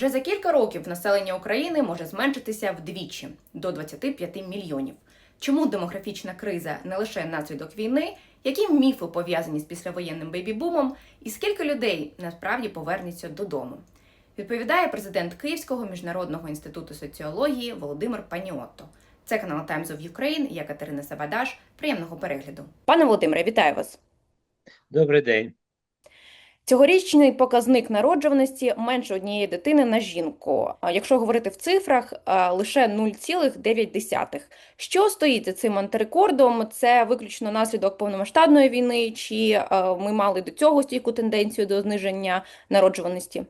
Вже за кілька років населення України може зменшитися вдвічі до 25 мільйонів. Чому демографічна криза не лише наслідок війни? Які міфи пов'язані з післявоєнним бейбі-бумом, і скільки людей насправді повернеться додому? Відповідає президент Київського міжнародного інституту соціології Володимир Паніотто. Це канал Times of Ukraine, я Катерина Сабадаш. Приємного перегляду. Пане Володимире, вітаю вас. Добрий день. Цьогорічний показник народжуваності менше однієї дитини на жінку. Якщо говорити в цифрах, лише 0,9. Що стоїть за цим антирекордом? Це виключно наслідок повномасштабної війни, чи ми мали до цього стійку тенденцію до зниження народжуваності?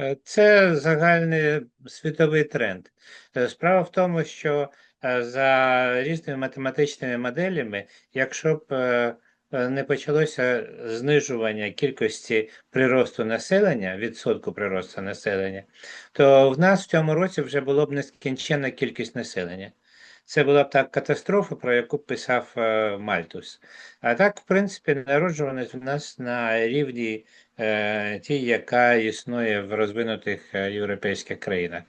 Е, Це загальний світовий тренд. Е, Справа в тому, що е, за різними математичними моделями, якщо б не почалося знижування кількості приросту населення, відсотку приросту населення, то в нас в цьому році вже було б нескінченна кількість населення. Це була б так катастрофа, про яку писав е, Мальтус. А так, в принципі, народжуваність в нас на рівні е, тій, яка існує в розвинутих е, європейських країнах.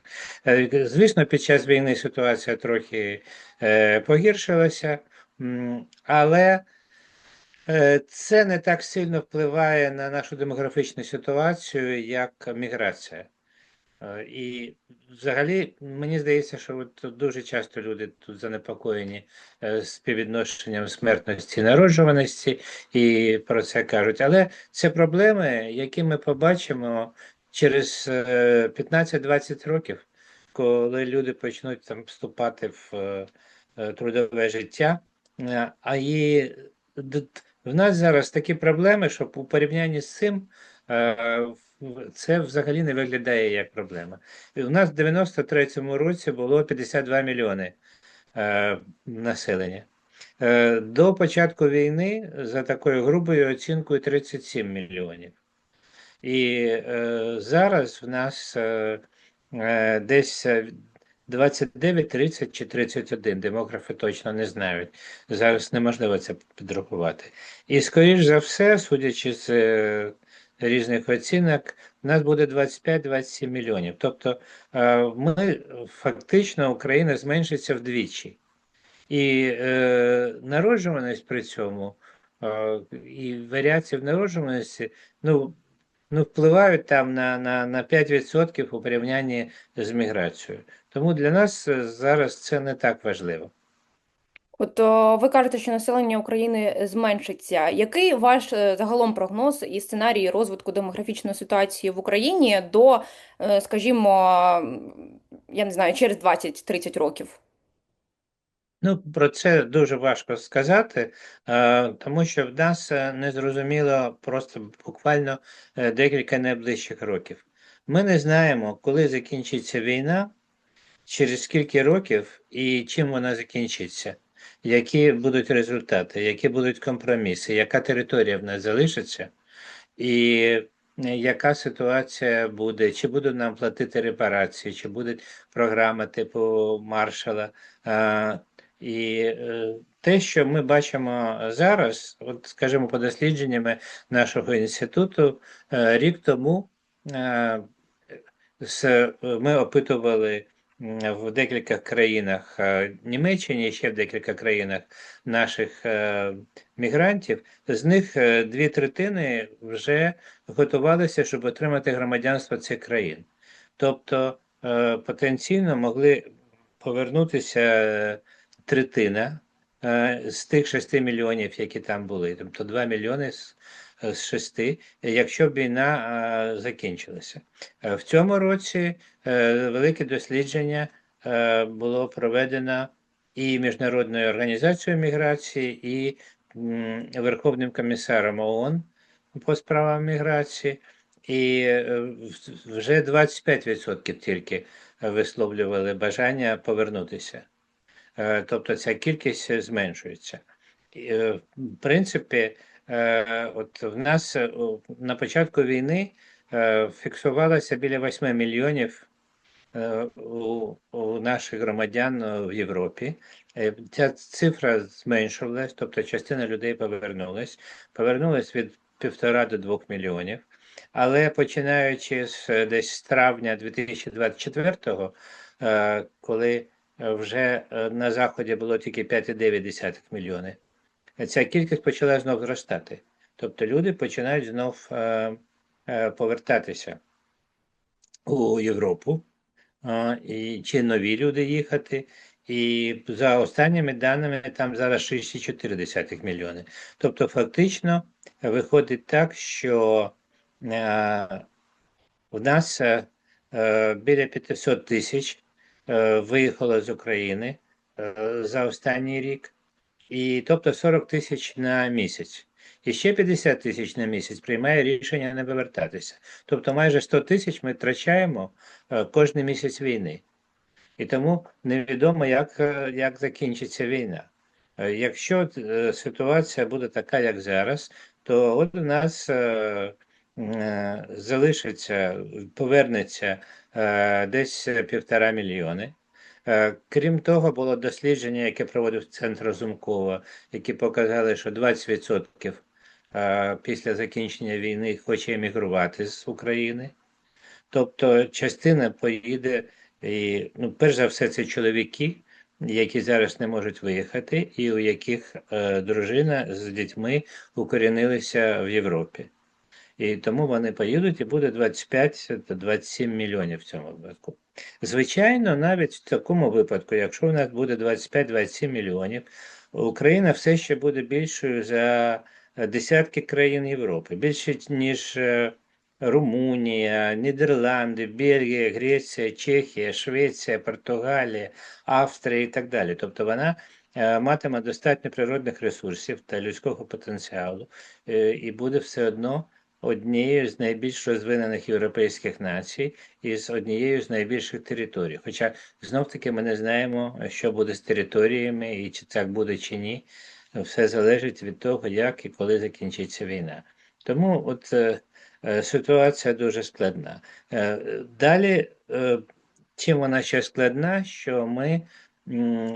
Е, Звісно, під час війни ситуація трохи е, погіршилася, але е, це не так сильно впливає на нашу демографічну ситуацію, як міграція. Е, І взагалі мені здається, що от дуже часто люди тут занепокоєні е, співвідношенням смертності і народжуваності і про це кажуть. Але це проблеми, які ми побачимо через е, 15-20 років, коли люди почнуть там вступати в е, е, трудове життя. Е, А і в нас зараз такі проблеми, що у порівнянні з цим е, це взагалі не виглядає як проблема. У нас в 93-му році було 52 мільйони е, населення. Е, До початку війни за такою грубою оцінкою 37 мільйонів. І зараз в нас десь 29, 30 чи 31. Демографи точно не знають. Зараз неможливо це підрахувати. І, скоріш за все, судячи з е, різних оцінок, у нас буде 25-27 мільйонів. Тобто е, ми фактично Україна зменшиться вдвічі. І е, народжуваність при цьому е, і варіації в народжуваності ну, ну, впливають там на, на, на 5% у порівнянні з міграцією. Тому для нас е, зараз це не так важливо. От ви кажете, що населення України зменшиться. Який ваш е, загалом прогноз і сценарій розвитку демографічної ситуації в Україні до, е, скажімо, я не знаю, через 20-30 років? Ну, про це дуже важко сказати, е, тому що в нас е, незрозуміло просто буквально е, декілька найближчих років. Ми не знаємо, коли закінчиться війна, через скільки років і чим вона закінчиться, які будуть результати, які будуть компроміси, яка територія в нас залишиться, і яка ситуація буде, чи будуть нам платити репарації, чи буде програма типу Маршала. Е, І е, те, що ми бачимо зараз, от скажімо, по дослідженнями нашого інституту, е, рік тому е, ми опитували в декілька країнах е, Німеччині, ще в декілька країнах наших е, мігрантів. З них е, дві третини вже готувалися, щоб отримати громадянство цих країн. Тобто е, потенційно могли повернутися е, третина е, з тих 6 мільйонів, які там були, тобто 2 мільйони з, з 6, якщо б війна е, закінчилася. Е, В цьому році е, велике дослідження е, було проведено і Міжнародною організацією міграції, і Верховним комісаром ООН по справам міграції, і е, вже 25% тільки висловлювали бажання повернутися. Е, Тобто ця кількість зменшується. Е, В принципі, е, от в нас е, на початку війни е, фіксувалося біля 8 мільйонів е, у, наших громадян е, в Європі. Е, Ця цифра зменшувалась, тобто частина людей повернулась, повернулась від півтора до двох мільйонів. Але починаючи з е, десь з травня 2024-го, е, коли е, вже е, на заході було тільки 5,9 мільйони, ця кількість почала знов зростати. Тобто люди починають знов е, е, повертатися у Європу, і чи нові люди їхати. І за останніми даними там зараз 6,4 мільйони. Тобто, фактично виходить так, що е, в нас е, е, біля 500 тисяч е, виїхало з України е, за останній рік, і тобто 40 тисяч на місяць. І ще 50 тисяч на місяць приймає рішення не повертатися. Тобто майже 100 тисяч ми втрачаємо е, кожен місяць війни. І тому невідомо, як, е, як закінчиться війна. Е, Якщо е, ситуація буде така, як зараз, то от у нас е, е, залишиться, повернеться е, десь півтора мільйони. Е, Крім того, було дослідження, яке проводив Центр Разумкова, які показали, що 20% е, після закінчення війни хоче емігрувати з України. Тобто частина поїде, і, ну, перш за все, це чоловіки, які зараз не можуть виїхати, і у яких е, дружина з дітьми укорінилися в Європі. І тому вони поїдуть і буде 25-27 мільйонів в цьому випадку. Звичайно, навіть в такому випадку, якщо у нас буде 25-27 мільйонів, Україна все ще буде більшою за десятки країн Європи, більше ніж е, Румунія, Нідерланди, Бельгія, Греція, Чехія, Швеція, Португалія, Австрія і так далі. Тобто вона е, матиме достатньо природних ресурсів та людського потенціалу е, і буде все одно однією з найбільш розвинених європейських націй і з однією з найбільших територій. Хоча знов таки ми не знаємо, що буде з територіями і чи так буде чи ні. Все залежить від того, як і коли закінчиться війна. Тому от е, е, ситуація дуже складна. Е, Далі, е, чим вона ще складна, що ми,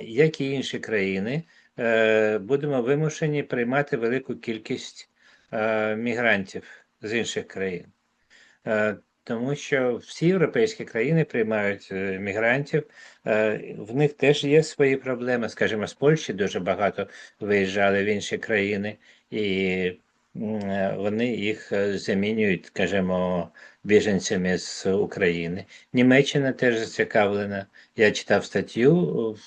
як і інші країни, е, будемо вимушені приймати велику кількість е, мігрантів з інших країн. Е, Тому що всі європейські країни приймають е, мігрантів, Е, в них теж є свої проблеми. Скажімо, з Польщі дуже багато виїжджали в інші країни, і вони їх е, замінюють, скажімо, біженцями з України. Німеччина теж зацікавлена. Я читав статтю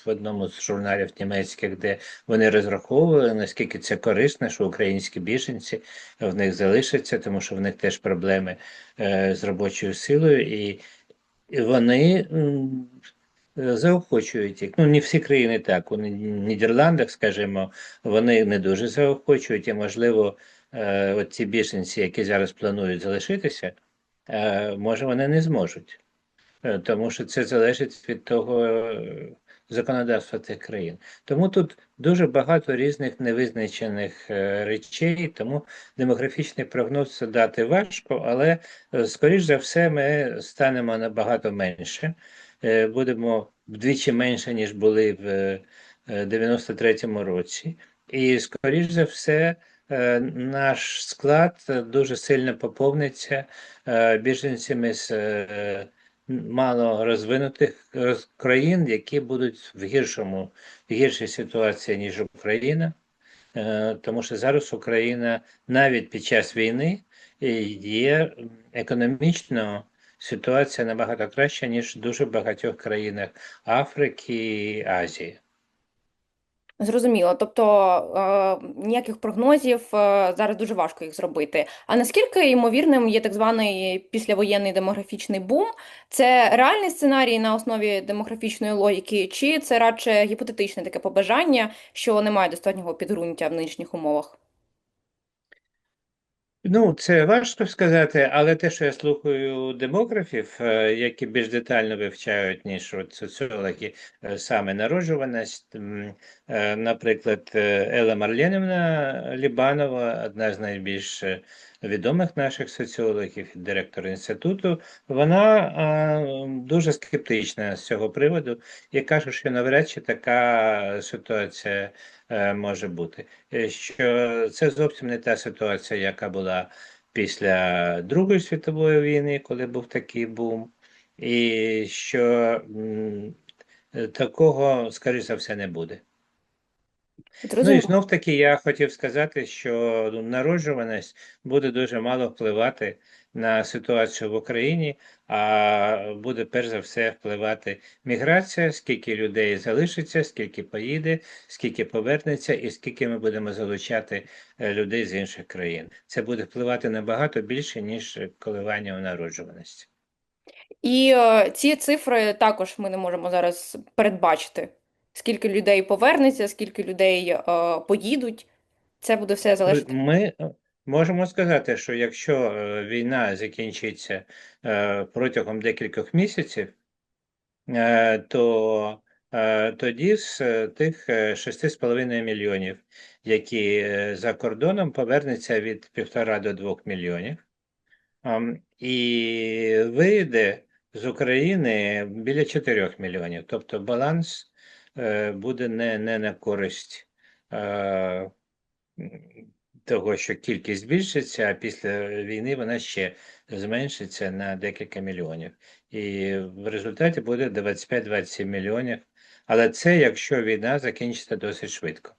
в одному з журналів німецьких, де вони розраховували, наскільки це корисно, що українські біженці в них залишаться, тому що в них теж проблеми е, з робочою силою, і, вони е, заохочують їх. Ну, не всі країни так. У Нідерландах, скажімо, вони не дуже заохочують, і, можливо, е, ці біженці, які зараз планують залишитися, е, може, вони не зможуть. Е, Тому що це залежить від того е, законодавства тих країн. Тому тут дуже багато різних невизначених е, речей, тому демографічний прогноз дати важко, але, е, скоріш за все, ми станемо набагато менше. Е, Будемо вдвічі менше, ніж були в е, е, 93-му році. І, скоріш за все, наш склад е, дуже сильно поповниться е, біженцями з е, мало розвинутих країн, які будуть в гіршому в гіршій ситуації, ніж Україна. Е, Тому що зараз Україна навіть під час війни е, є економічно ситуація набагато краща, ніж в дуже багатьох країнах Африки і Азії. Зрозуміло. Тобто е, ніяких прогнозів е, зараз дуже важко їх зробити. А наскільки ймовірним є так званий післявоєнний демографічний бум? Це реальний сценарій на основі демографічної логіки, чи це радше гіпотетичне таке побажання, що немає достатнього підґрунтя в нинішніх умовах? Ну, це важко сказати, але те, що я слухаю демографів, е, які більш детально вивчають, ніж от соціологи, е, саме народжуваність, е, наприклад, Ела Марленівна Лібанова, одна з найбільш відомих наших соціологів, директор інституту, вона дуже скептична з цього приводу і каже, що навряд чи така ситуація е, може бути. Е, Що це зовсім не та ситуація, яка була після Другої світової війни, коли був такий бум, і що такого, скоріше за все, не буде. Ну і знов таки я хотів сказати, що ну, народжуваність буде дуже мало впливати на ситуацію в Україні, а буде перш за все впливати міграція, скільки людей залишиться, скільки поїде, скільки повернеться, і скільки ми будемо залучати е, людей з інших країн. Це буде впливати набагато більше, ніж коливання у народжуваності. І е, ці цифри також ми не можемо зараз передбачити. Скільки людей повернеться, скільки людей е, поїдуть. Це буде все залежати. Ми е, можемо сказати, що якщо е, війна закінчиться протягом декількох місяців, то тоді з тих е, 6,5 мільйонів, які за кордоном, повернеться від 1,5 до 2 мільйонів. І вийде з України біля 4 мільйонів. Тобто баланс буде не, не на користь е, того, що кількість збільшиться, а після війни вона ще зменшиться на декілька мільйонів. І в результаті буде 25-27 мільйонів. Але це якщо війна закінчиться досить швидко.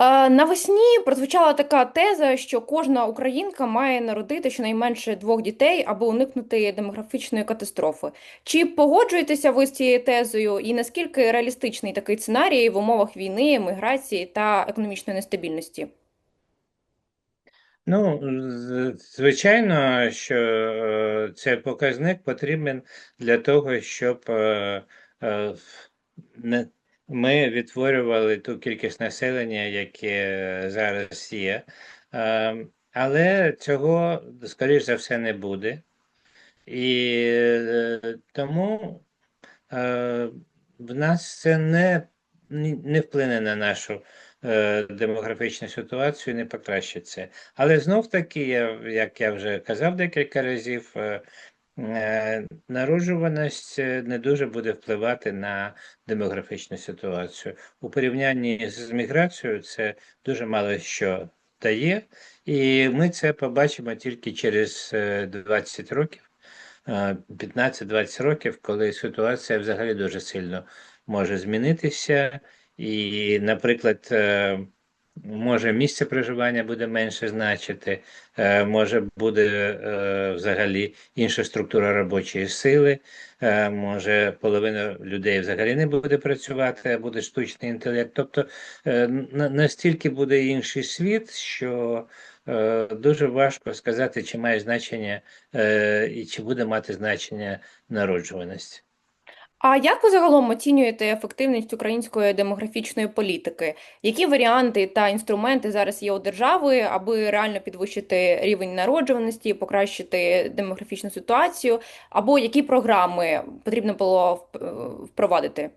Е, Навесні прозвучала така теза, що кожна українка має народити щонайменше двох дітей, аби уникнути демографічної катастрофи. Чи погоджуєтеся ви з цією тезою, і наскільки реалістичний такий сценарій в умовах війни, міграції та економічної нестабільності? Ну, звичайно, що е, цей показник потрібен для того, щоб е, не, ми відтворювали ту кількість населення, яке зараз є. Е, Але цього, скоріш за все, не буде. І е, тому е, в нас це не, не вплине на нашу демографічну ситуацію, не покращить це. Але знов таки, як я вже казав декілька разів, народжуваність е, не дуже буде впливати на демографічну ситуацію. У порівнянні з міграцією це дуже мало що дає, і ми це побачимо тільки через е, 20 років. е, 15-20 років, коли ситуація взагалі дуже сильно може змінитися, і, наприклад, е, може місце проживання буде менше значити, е, може буде е, взагалі інша структура робочої сили, е, може половина людей взагалі не буде працювати, а буде штучний інтелект. Тобто настільки буде інший світ, що дуже важко сказати, чи має значення і чи буде мати значення народжуваність. А як ви загалом оцінюєте ефективність української демографічної політики? Які варіанти та інструменти зараз є у держави, аби реально підвищити рівень народжуваності, покращити демографічну ситуацію, або які програми потрібно було вп- впровадити?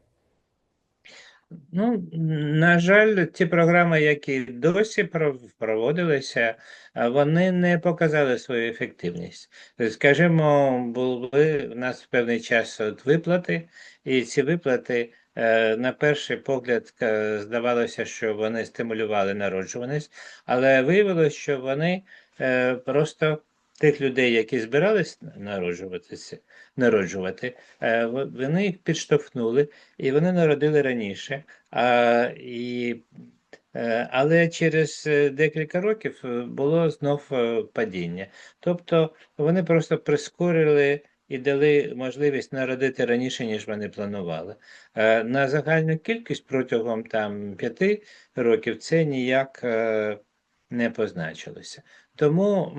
Ну, на жаль, ті програми, які досі пров- проводилися, вони не показали свою ефективність. Скажімо, були в нас певний час от виплати, і ці виплати, е, на перший погляд, здавалося, що вони стимулювали народжуваність, але виявилося, що вони е, просто тих людей, які збирались народжуватися, народжувати, е, вони їх підштовхнули, і вони народили раніше. А, і, е, але через е, декілька років було знов падіння. Тобто вони просто прискорили і дали можливість народити раніше, ніж вони планували. На загальну кількість протягом там п'яти років це ніяк не позначилося. Тому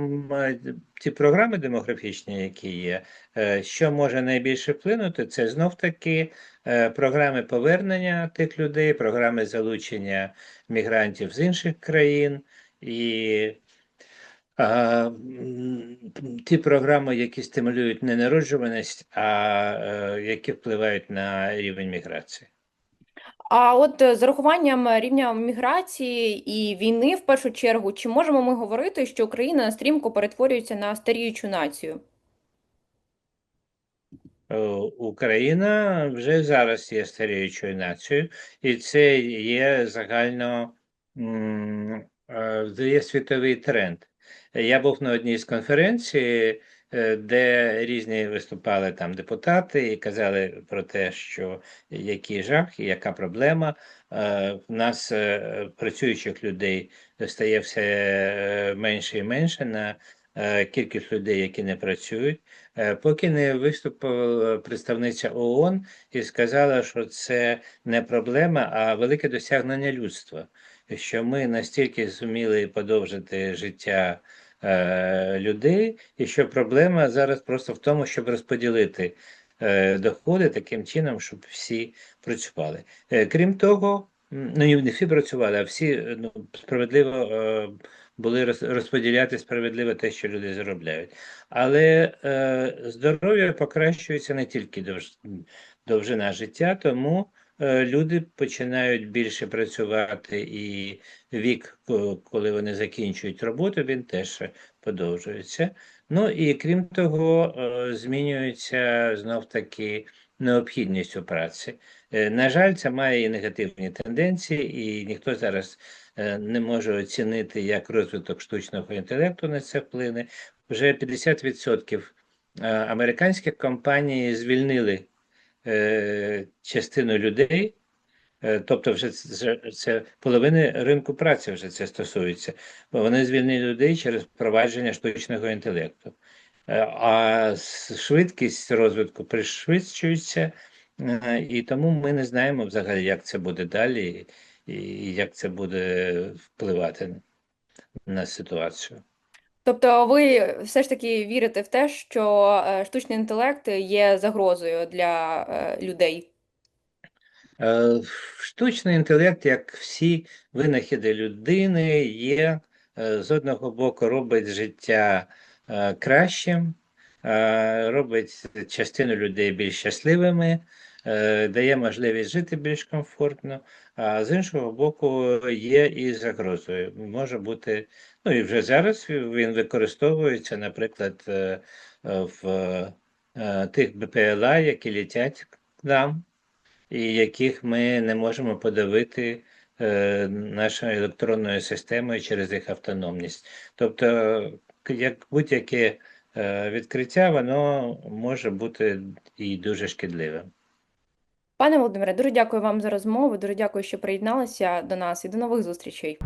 ті програми демографічні, які є, е, що може найбільше вплинути, це знов таки е, програми повернення тих людей, програми залучення мігрантів з інших країн і а, ті програми, які стимулюють не народжуваність, а е, які впливають на рівень міграції. А от е, з урахуванням рівня міграції і війни, в першу чергу, чи можемо ми говорити, що Україна стрімко перетворюється на старіючу націю? Е, Україна вже зараз є старіючою нацією, і це є загально е, є світовий тренд. Я був на одній з конференцій, е, де різні виступали там депутати і казали про те, що який жах яка проблема. Е, В нас е, працюючих людей стає все е, менше і менше на е, кількість людей, які не працюють. Е, Поки не виступила представниця ООН і сказала, що це не проблема, а велике досягнення людства, що ми настільки зуміли подовжити життя е, людей, і що проблема зараз просто в тому, щоб розподілити е, доходи таким чином, щоб всі працювали. Е, крім того, ну не всі працювали, а всі ну, справедливо були розподіляти справедливо те, що люди заробляють. Але здоров'я покращується не тільки довж, довжина життя, тому люди починають більше працювати, і вік, коли вони закінчують роботу, він теж подовжується. Ну і крім того, е, змінюється знов таки необхідність у праці. Е, На жаль, це має і негативні тенденції, і ніхто зараз е, не може оцінити, як розвиток штучного інтелекту на це вплине. Вже 50% е, американських компаній звільнили е, частину людей, е, тобто вже це, це половини ринку праці вже це стосується, бо вони звільнили людей через впровадження штучного інтелекту. Е, А швидкість розвитку пришвидшується, і тому ми не знаємо взагалі, як це буде далі, і як це буде впливати на ситуацію. Тобто ви все ж таки вірите в те, що е, штучний інтелект є загрозою для е, людей? Е, Штучний інтелект, як всі винахіди людини, є з одного боку робить життя кращим, робить частину людей більш щасливими, дає можливість жити більш комфортно, а з іншого боку, є і загрозою. Може бути, ну і вже зараз він використовується, наприклад, е, е, в е, тих БПЛА, які літять к нам і яких ми не можемо подавити нашою електронною системою через їх автономність. Тобто, як будь-яке відкриття, воно може бути і дуже шкідливим. Пане Володимире, дуже дякую вам за розмову. Дуже дякую, що приєдналися до нас і до нових зустрічей.